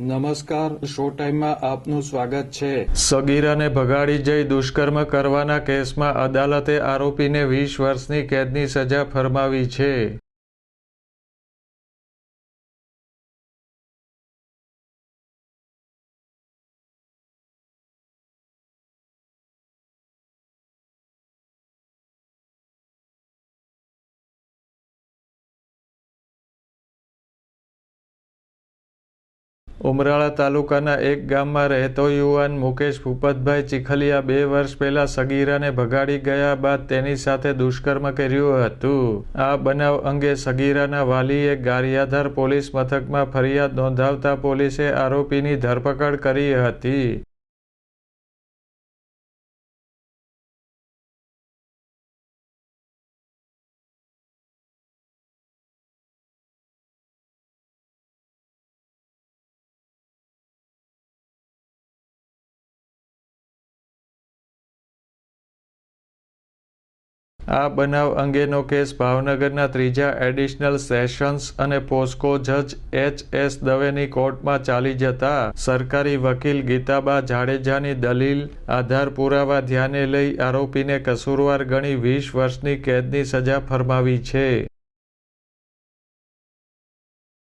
નમસ્કાર, શો ટાઈમમાં આપનું સ્વાગત છે. સગીરાને ભગાડી જઈ દુષ્કર્મ કરવાના કેસમાં અદાલતે આરોપીને વીસ વર્ષની કેદની સજા ફરમાવી છે. ઉમરાળા તાલુકાના એક ગામમાં રહેતો યુવાન મુકેશ ભૂપતભાઈ ચીખલિયા બે વર્ષ પહેલા સગીરાને ભગાડી ગયા બાદ તેની સાથે દુષ્કર્મ કર્યું હતું. આ બનાવ અંગે સગીરાના વાલીએ ગારિયાધાર પોલીસ મથકમાં ફરિયાદ નોંધાવતા પોલીસે આરોપીની ધરપકડ કરી હતી. આ બનાવ અંગેનો કેસ ભાવનગરના ત્રીજા એડિશનલ સેશન્સ અને પોસ્કો જજ એચ એસ દવેની કોર્ટમાં ચાલી જતા સરકારી વકીલ ગીતાબા જાડેજાની દલીલ આધાર પુરાવા ધ્યાને લઈ આરોપીને કસૂરવાર ગણી વીસ વર્ષની કેદની સજા ફરમાવી છે.